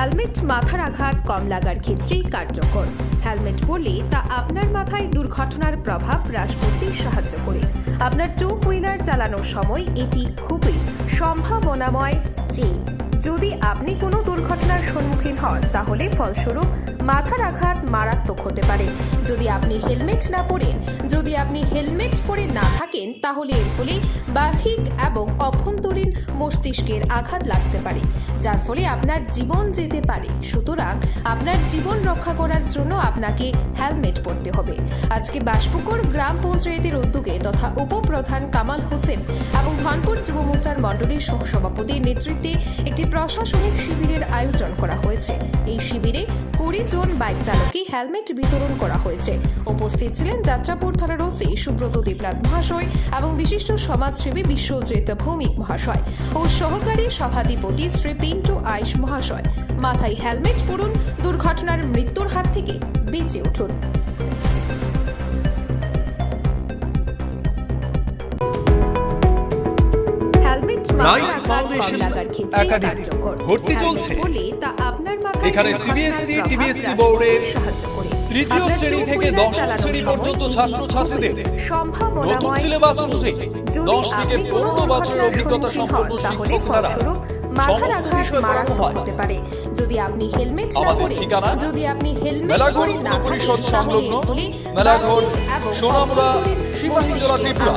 Helmet, মাথার আঘাত, কম লাগার ক্ষেত্রেই কার্যকর। হেলমেট পরলে তা আপনার মাথায় দুর্ঘটনার প্রভাব হ্রাস করতে সাহায্য করে। আপনার টু হুইলার চালানোর সময় এটি খুবই সম্ভাবনাময় যে, যদি আপনি কোনো দুর্ঘটনার সম্মুখীন হন, তাহলে ফলস্বরূপ মাথার আঘাত মারাত্মক হতে পারে। যদি আপনি হেলমেট না পরেন, যদি আপনি হেলমেট পরে না থাকেন, তাহলে এর ফলে বাহিক এবং অভ্যন্তরীণ মস্তিষ্কের আঘাত লাগতে পারে, যার ফলে আপনার জীবন যেতে পারে। সুতরাং আপনার জীবন রক্ষা করার জন্য আপনাকে হেলমেট পরতে হবে। আজকে বাসপুকুর গ্রাম পঞ্চায়েতের উদ্যোগে তথা উপপ্রধান কামাল হোসেন এবং ধনপুর যুব মোর্চার মণ্ডলীর সহসভাপতির নেতৃত্বে একটি প্রশাসনিক শিবিরের আয়োজন করা হয়েছে। এই শিবিরে কুড়ি জন বাইক চালককে হেলমেট বিতরণ করা হয়েছে। উপস্থিত ছিলেন যাত্রাপুর থানার ওসি সুব্রত দেবনাথ মহাশয় এবং বিশিষ্ট সমাজসেবী বিশ্বজিৎ ভৌমিক মহাশয় ও সহকারী সভাধিপতি শ্রী পিন্টু আইস মহাশয়। মাথায় হেলমেট পরুন, দুর্ঘটনার মৃত্যুর হাত থেকে বেঁচে উঠুন। হেলমেট ফাউন্ডেশন কার্যকর। ভর্তি চলছে। এখানে সিবিএসসি টিবিএসসি বোর্ডের। তৃতীয় শ্রেণি থেকে দশম শ্রেণি পর্যন্ত ছাত্র ছাত্রছাত্রীদের সম্ভাবনাময় নতুন সিলেবাস অনুযায়ী দশ থেকে পনেরো বছরের অভিজ্ঞতা সম্পন্ন শিক্ষক দ্বারা মাথার আঘাত মারাত্মক হতে পারে। যদি আপনি হেলমেট না পরে যদি আপনি হেলমেট পরে না তাহলে সংলগ্ন মেলাঘর সোনামুড়া সিপাহীজলা ত্রিপুরা।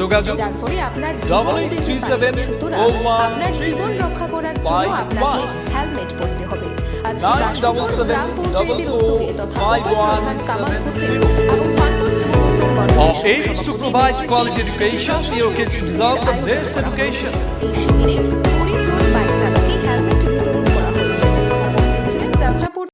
যোগাযোগ যার ফলে আপনার জীবন সুতরাং আপনার জীবন রক্ষা করার জন্য আপনাকে হেলমেট পরতে হবে। আজকে গ্রাম পঞ্চায়েতের উদ্যোগে তথা Kamal Hossain aims to provide quality education, your kids deserve the best education.